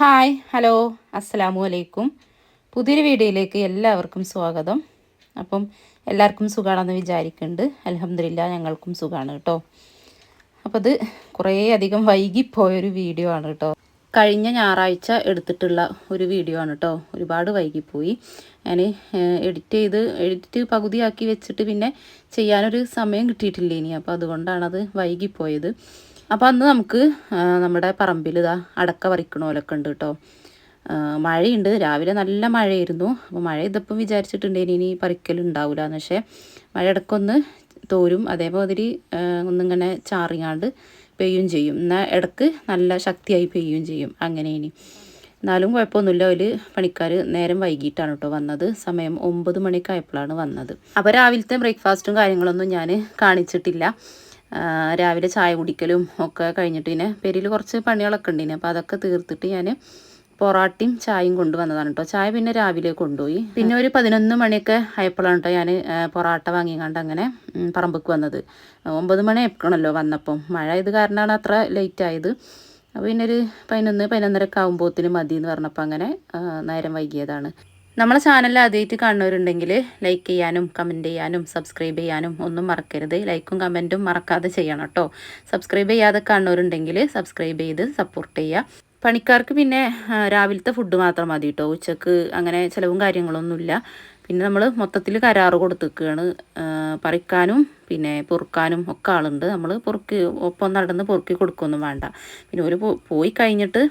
Hi hello അസ്സലാമു അലൈക്കും. പുതിയൊരു വീഡിയോയിലേക്ക് എല്ലാവർക്കും സ്വാഗതം. അപ്പം എല്ലാവർക്കും സുഖമാണെന്ന് വിചാരിക്കുന്നുണ്ട് അലഹമില്ല ഞങ്ങൾക്കും സുഖമാണ് കേട്ടോ. അപ്പോൾ അത് കുറേ അധികം വൈകിപ്പോയൊരു വീഡിയോ ആണ് കേട്ടോ. കഴിഞ്ഞ ഞായറാഴ്ച എടുത്തിട്ടുള്ള ഒരു വീഡിയോ ആണ് കേട്ടോ. ഒരുപാട് വൈകിപ്പോയി. ഞാൻ എഡിറ്റ് ചെയ്ത് എഡിറ്റ് പകുതിയാക്കി വെച്ചിട്ട് പിന്നെ ചെയ്യാനൊരു സമയം കിട്ടിയിട്ടില്ല ഇനി അപ്പോൾ അതുകൊണ്ടാണത് വൈകിപ്പോയത്. അപ്പോൾ അന്ന് നമുക്ക് നമ്മുടെ പറമ്പിൽ ഇതാ അടക്ക പറിക്കണ പോലൊക്കെ ഉണ്ട് കേട്ടോ മഴയുണ്ട്. രാവിലെ നല്ല മഴയായിരുന്നു. അപ്പോൾ മഴ ഇതപ്പം വിചാരിച്ചിട്ടുണ്ടെങ്കിൽ ഇനി പറിക്കലുണ്ടാവില്ല എന്ന് പക്ഷേ മഴ ഇടയ്ക്കൊന്ന് തോരും. അതേപോലെ ആ, ഒന്നിങ്ങനെ ചാറിയാണ്ട് പെയ്യും ചെയ്യും. എന്നാൽ ഇടയ്ക്ക് നല്ല ശക്തിയായി പെയ്യും ചെയ്യും അങ്ങനെ ഇനി. എന്നാലും കുഴപ്പമൊന്നുമില്ല. ഒരു പണിക്കാർ നേരം വൈകിട്ടാണ് കേട്ടോ വന്നത്. സമയം ഒമ്പത് മണിക്കായപ്പോഴാണ് വന്നത്. അപ്പോൾ രാവിലത്തെ ബ്രേക്ക്ഫാസ്റ്റും കാര്യങ്ങളൊന്നും ഞാൻ കാണിച്ചിട്ടില്ല. രാവിലെ ചായ കുടിക്കലും ഒക്കെ കഴിഞ്ഞിട്ട് പിന്നെ പെരിയിൽ കുറച്ച് പണികളൊക്കെ ഉണ്ടിന്. അപ്പോൾ അതൊക്കെ തീർത്തിട്ട് ഞാൻ പൊറാട്ടയും ചായയും കൊണ്ടുവന്നതാണ് കേട്ടോ ചായ പിന്നെ രാവിലെ കൊണ്ടുപോയി. പിന്നെ ഒരു പതിനൊന്ന് മണിയൊക്കെ ആയപ്പോഴാണ് കേട്ടോ ഞാൻ പൊറാട്ട വാങ്ങിക്കാണ്ട് അങ്ങനെ പറമ്പക്ക് വന്നത്. ഒമ്പത് മണി ആയിക്കണല്ലോ വന്നപ്പം. മഴ ഇത് കാരണമാണ് അത്ര ലേറ്റ് ആയത്. അപ്പോൾ പിന്നെ ഒരു പതിനൊന്ന് പതിനൊന്നരക്കെ മതി എന്ന് പറഞ്ഞപ്പോൾ അങ്ങനെ നേരം വൈകിയതാണ്. നമ്മളെ ചാനൽ ആദ്യമായിട്ട് കാണുന്നവരുണ്ടെങ്കിൽ ലൈക്ക് ചെയ്യാനും കമന്റ് ചെയ്യാനും സബ്സ്ക്രൈബ് ചെയ്യാനും ഒന്നും മറക്കരുത്. ലൈക്കും കമന്റും മറക്കാതെ ചെയ്യണം കേട്ടോ സബ്സ്ക്രൈബ് ചെയ്യാതെ കാണുന്നവരുണ്ടെങ്കിൽ സബ്സ്ക്രൈബ് ചെയ്ത് സപ്പോർട്ട് ചെയ്യുക പണിക്കാർക്ക് പിന്നെ രാവിലത്തെ ഫുഡ് മാത്രം മതി കേട്ടോ ഉച്ചയ്ക്ക് അങ്ങനെ ചിലവും കാര്യങ്ങളൊന്നുമില്ല പിന്നെ നമ്മൾ മൊത്തത്തിൽ കരാറ് കൊടുത്തേക്കാണ്. പറിക്കാനും പിന്നെ പൊറുക്കാനും ഒക്കെ ആളുണ്ട്. നമ്മൾ പൊറുക്കി ഒപ്പം നടന്ന് പൊറുക്കി കൊടുക്കുകയൊന്നും വേണ്ട. പിന്നെ ഒരു പോയി കഴിഞ്ഞിട്ട്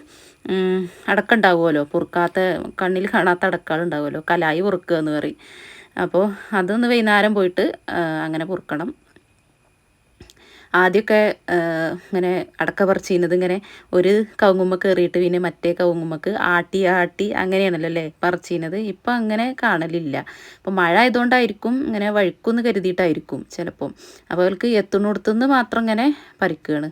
ഉം, അടക്ക പൊറുക്കാത്ത കണ്ണിൽ കാണാത്ത അടക്കാളുണ്ടാവുമല്ലോ. കലായി പൊറുക്കുക എന്ന് പറയും. അപ്പോൾ അതൊന്ന് വൈകുന്നേരം പോയിട്ട് അങ്ങനെ പൊറുക്കണം. ആദ്യമൊക്കെ ഇങ്ങനെ അടക്ക പറിച്ചിരുന്നത് ഇങ്ങനെ ഒരു കവുങ്ങുമ്മ കയറിയിട്ട് പിന്നെ മറ്റേ കവുങ്ങുമ്മക്ക് ആട്ടി ആട്ടി അങ്ങനെയാണല്ലോ അല്ലേ പറിച്ചിരുന്നത്. ഇപ്പം അങ്ങനെ കാണലില്ല. അപ്പം മഴ ആയതുകൊണ്ടായിരിക്കും ഇങ്ങനെ വഴുക്കുമെന്ന് കരുതിയിട്ടായിരിക്കും ചിലപ്പം. അപ്പോൾ അവർക്ക് എത്തുന്നിടത്തുനിന്ന് മാത്രം ഇങ്ങനെ പറിക്കുകയാണ്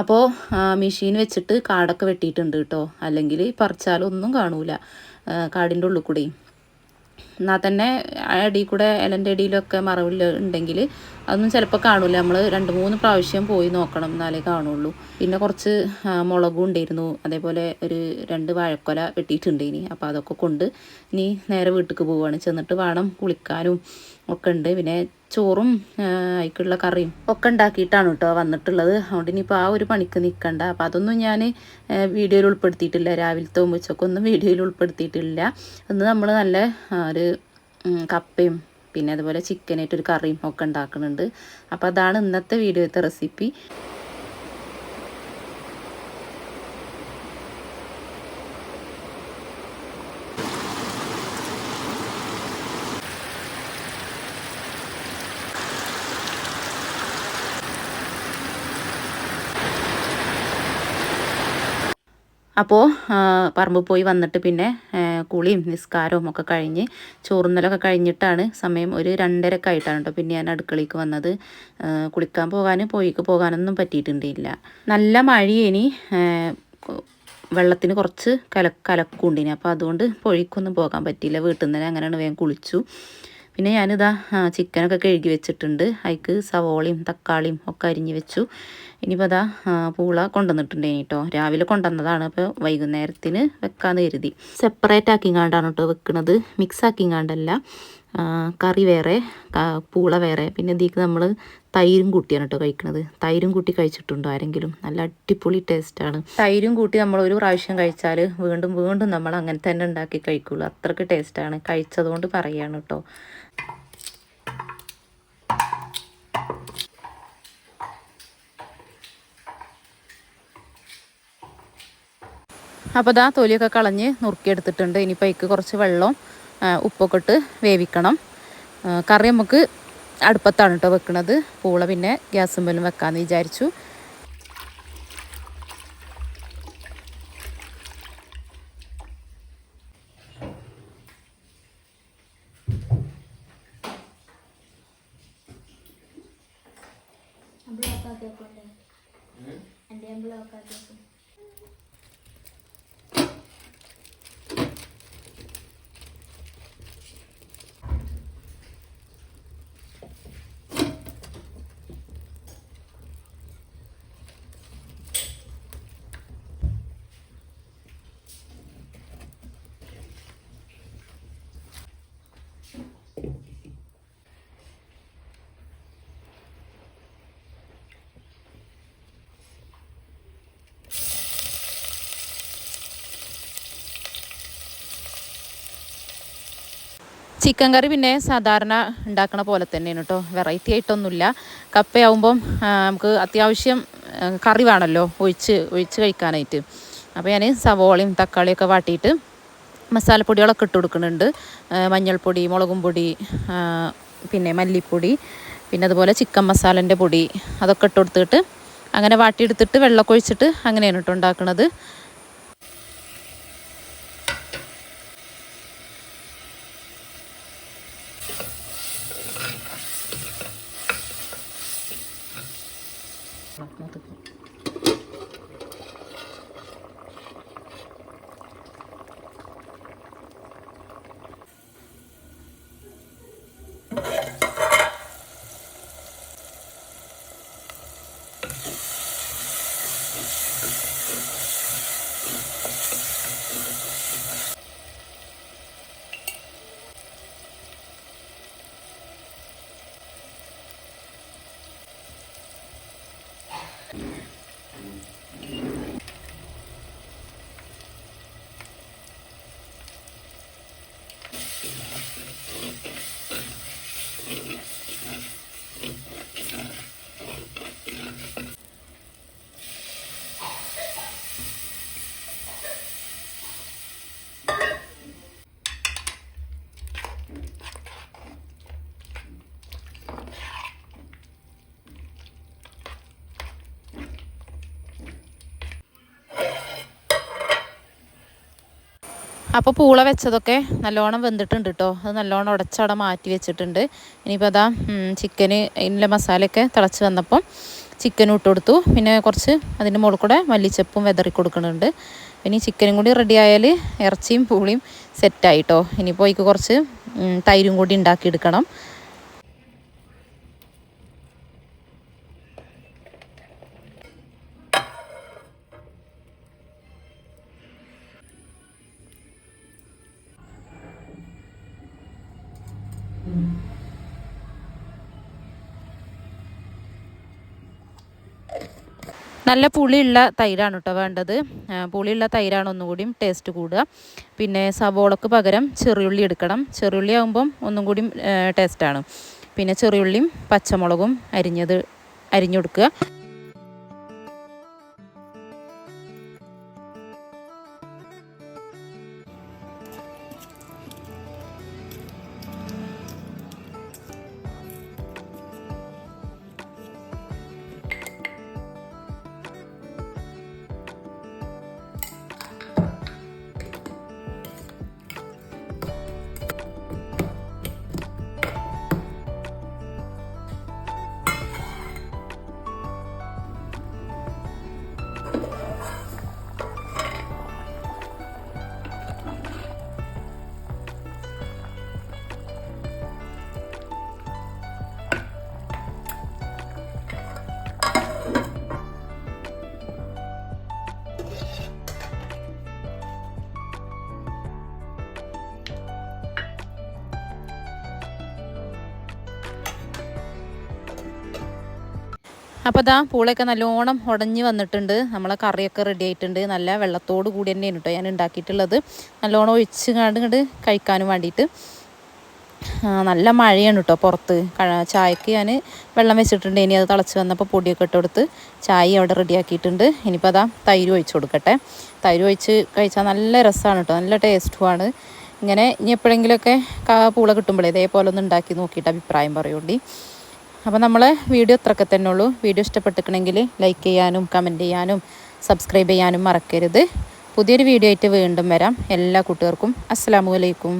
അപ്പോൾ മെഷീൻ വെച്ചിട്ട് കാടൊക്കെ വെട്ടിയിട്ടുണ്ട് കേട്ടോ അല്ലെങ്കിൽ പറിച്ചാലൊന്നും കാണൂല. കാടിന്റെ ഉള്ളിൽ കൂടി എന്നാൽ തന്നെ അടി കൂടെ ഇലന്റെ അടിയിലൊക്കെ മറവിൽ ഉണ്ടെങ്കിൽ അതൊന്നും ചിലപ്പോൾ കാണൂല. നമ്മൾ രണ്ട് മൂന്ന് പ്രാവശ്യം പോയി നോക്കണം എന്നാലേ കാണുള്ളൂ. പിന്നെ കുറച്ച് മുളകും ഉണ്ടായിരുന്നു. അതേപോലെ ഒരു രണ്ട് വാഴക്കൊല വെട്ടിയിട്ടുണ്ട് ഇനി. അപ്പോൾ അതൊക്കെ കൊണ്ട് ഇനി നേരെ വീട്ടിലേക്ക് പോവുകയാണ് ചെന്നിട്ട് വേണം കുളിക്കാനും. ഒക്കെ ഉണ്ട്. പിന്നെ ചോറും അതിക്കുള്ള കറിയും ഒക്കെ ഉണ്ടാക്കിയിട്ടാണ് കേട്ടോ വന്നിട്ടുള്ളത്. അതുകൊണ്ട് ഇനിയിപ്പോൾ ആ ഒരു പണിക്ക് നിൽക്കണ്ട അപ്പം അതൊന്നും ഞാൻ വീഡിയോയിൽ ഉൾപ്പെടുത്തിയിട്ടില്ല. രാവിലത്തെ ഉച്ചക്കൊന്നും വീഡിയോയിൽ ഉൾപ്പെടുത്തിയിട്ടില്ല. അന്ന് നമ്മൾ നല്ല ഒരു കപ്പയും പിന്നെ അതുപോലെ ചിക്കനായിട്ടൊരു കറിയും ഒക്കെ ഉണ്ടാക്കുന്നുണ്ട്. അപ്പോൾ അതാണ് ഇന്നത്തെ വീഡിയോത്തെ റെസിപ്പി അപ്പോൾ പറമ്പ് പോയി വന്നിട്ട് പിന്നെ കുളിയും നിസ്കാരവും ഒക്കെ കഴിഞ്ഞ് ചോറുന്നലൊക്കെ കഴിഞ്ഞിട്ടാണ് സമയം ഒരു രണ്ടരക്കെ ആയിട്ടാണ് കേട്ടോ പിന്നെ ഞാൻ അടുക്കളയ്ക്ക് വന്നത്. കുളിക്കാൻ പോകാൻ പോയിക്ക് പോകാനൊന്നും പറ്റിയിട്ടുണ്ടില്ല നല്ല മഴയേനി. വെള്ളത്തിന് കുറച്ച് കല കലക്കുണ്ടിനി. അപ്പോൾ അതുകൊണ്ട് പൊഴിക്കൊന്നും പോകാൻ പറ്റിയില്ല. വീട്ടിൽ നിന്ന് അങ്ങനെയാണ് വേഗം കുളിച്ചു. പിന്നെ ഞാനിതാ ചിക്കനൊക്കെ കഴുകി വെച്ചിട്ടുണ്ട്. അതിക്ക് സവോളയും തക്കാളിയും ഒക്കെ അരിഞ്ഞ് വെച്ചു. ഇനിയിപ്പോൾ അതാ പൂള കൊണ്ടുവന്നിട്ടുണ്ട് കേട്ടോ രാവിലെ കൊണ്ടുവന്നതാണ്. അപ്പോൾ വൈകുന്നേരത്തിന് വെക്കാമെന്ന് കരുതി. സെപ്പറേറ്റ് ആക്കി ആക്കിങ്ങാണ്ടാണ് കേട്ടോ വെക്കുന്നത് മിക്സ് ആക്കി കാണ്ടല്ല കറി വേറെ പൂള വേറെ. പിന്നെ ഇതിക്ക് നമ്മൾ തൈരും കൂട്ടിയാണ് കേട്ടോ കഴിക്കുന്നത് തൈരും കൂട്ടി കഴിച്ചിട്ടുണ്ടോ ആരെങ്കിലും? നല്ല അടിപൊളി ടേസ്റ്റാണ് തൈരും കൂട്ടി നമ്മൾ ഒരു പ്രാവശ്യം കഴിച്ചാൽ വീണ്ടും വീണ്ടും നമ്മൾ അങ്ങനെ തന്നെ ഉണ്ടാക്കി കഴിക്കുള്ളൂ. അത്രയ്ക്ക് ടേസ്റ്റാണ് കഴിച്ചതുകൊണ്ട് പറയുകയാണ് കേട്ടോ അപ്പോൾ ഇതാ തൊലിയൊക്കെ കളഞ്ഞ് നുറുക്കിയെടുത്തിട്ടുണ്ട്. ഇനിയിപ്പോൾ അതിക്ക് കുറച്ച് വെള്ളം ഉപ്പൊക്കെ ഇട്ട് വേവിക്കണം. കറി നമുക്ക് അടുപ്പത്താണ് കേട്ടോ വെക്കുന്നത് പൂള പിന്നെ ഗ്യാസുമ്പലും വെക്കാമെന്ന് വിചാരിച്ചു. ബ്ലോക്ക് ആക്കിയേക്കോട്ടെ എന്റെ ബ്ലോക്ക് ചിക്കൻ കറി പിന്നെ സാധാരണ ഉണ്ടാക്കണ പോലെ തന്നെയാണ് കേട്ടോ. വെറൈറ്റി ആയിട്ടൊന്നുമില്ല. കപ്പയാവുമ്പം നമുക്ക് അത്യാവശ്യം കറി വേണമല്ലോ ഒഴിച്ച് ഒഴിച്ച് കഴിക്കാനായിട്ട്. അപ്പോൾ ഞാൻ സവോളയും തക്കാളിയൊക്കെ വാട്ടിയിട്ട് മസാലപ്പൊടികളൊക്കെ ഇട്ട് കൊടുക്കുന്നുണ്ട്. മഞ്ഞൾപ്പൊടി മുളകും പൊടി പിന്നെ മല്ലിപ്പൊടി പിന്നെ അതുപോലെ ചിക്കൻ മസാലന്റെ പൊടി അതൊക്കെ ഇട്ട് കൊടുത്തിട്ട് അങ്ങനെ വാട്ടിയെടുത്തിട്ട് വെള്ളമൊക്കെ ഒഴിച്ചിട്ട് അങ്ങനെയാണ് കേട്ടോ ഉണ്ടാക്കുന്നത് അപ്പോൾ പൂള വെച്ചതൊക്കെ നല്ലോണം വെന്തിട്ടുണ്ട് കേട്ടോ അത് നല്ലോണം ഉടച്ചവിടെ മാറ്റി വെച്ചിട്ടുണ്ട്. ഇനിയിപ്പോൾ അതാ ചിക്കന് അതിന്റെ മസാലയൊക്കെ തിളച്ച് വന്നപ്പം ചിക്കൻ ഇട്ട് കൊടുത്തു. പിന്നെ കുറച്ച് അതിന്റെ മുകളിൽ കൂടെ മല്ലിച്ചപ്പും വെതറി കൊടുക്കുന്നുണ്ട്. ഇനി ചിക്കനും കൂടി റെഡി ആയാൽ ഇറച്ചിയും പൂളിയും സെറ്റായിട്ടോ ഇനിയിപ്പോൾ അതിക്ക് കുറച്ച് തൈരും കൂടി ഉണ്ടാക്കിയെടുക്കണം നല്ല പുളിയുള്ള തൈരാണ് കേട്ടോ വേണ്ടത്. പുളിയുള്ള തൈരാണ് ഒന്നുകൂടിയും ടേസ്റ്റ് കൂടുക. പിന്നെ സവോളക്ക് പകരം ചെറിയുള്ളി എടുക്കണം. ചെറിയുള്ളി ആകുമ്പം ഒന്നും കൂടിയും ടേസ്റ്റാണ് പിന്നെ ചെറിയുള്ളിയും പച്ചമുളകും അരിഞ്ഞത് അരിഞ്ഞു അപ്പോൾ ഇതാ പൂളയൊക്കെ നല്ലോണം ഉടഞ്ഞ് വന്നിട്ടുണ്ട്. നമ്മളെ കറിയൊക്കെ റെഡി ആയിട്ടുണ്ട്. നല്ല വെള്ളത്തോട് കൂടി തന്നെയാണ് കേട്ടോ ഞാൻ ഉണ്ടാക്കിയിട്ടുള്ളത്. നല്ലോണം ഒഴിച്ച് കണ്ട് ഇങ്ങോട്ട് കഴിക്കാനും വേണ്ടിയിട്ട് നല്ല മഴയാണ് കേട്ടോ പുറത്ത്. ചായക്ക് ഞാൻ വെള്ളം വെച്ചിട്ടുണ്ട്. ഇനി അത് തിളച്ച് വന്നപ്പോൾ പൊടിയൊക്കെ ഇട്ട് കൊടുത്ത് ചായ അവിടെ റെഡിയാക്കിയിട്ടുണ്ട് ഇനിയിപ്പോൾ അതാ തൈര് ഒഴിച്ച് കൊടുക്കട്ടെ. തൈര് ഒഴിച്ച് കഴിച്ചാൽ നല്ല രസമാണ് കേട്ടോ നല്ല ടേസ്റ്റുമാണ് ഇങ്ങനെ ഇനി എപ്പോഴെങ്കിലുമൊക്കെ പൂള കിട്ടുമ്പോഴേ ഇതേപോലെ ഒന്ന് ഉണ്ടാക്കി നോക്കിയിട്ട് അഭിപ്രായം പറയുള്ളൂ അപ്പോൾ നമ്മളെ വീഡിയോ ഇത്രയൊക്കെ തന്നെ ഉള്ളൂ. വീഡിയോ ഇഷ്ടപ്പെട്ടിട്ടുണ്ടെങ്കിൽ ലൈക്ക് ചെയ്യാനും കമന്റ് ചെയ്യാനും സബ്സ്ക്രൈബ് ചെയ്യാനും മറക്കരുത്. പുതിയൊരു വീഡിയോ ആയിട്ട് വീണ്ടും വരാം. എല്ലാ കൂട്ടുകാർക്കും അസ്സാമു അലൈക്കും.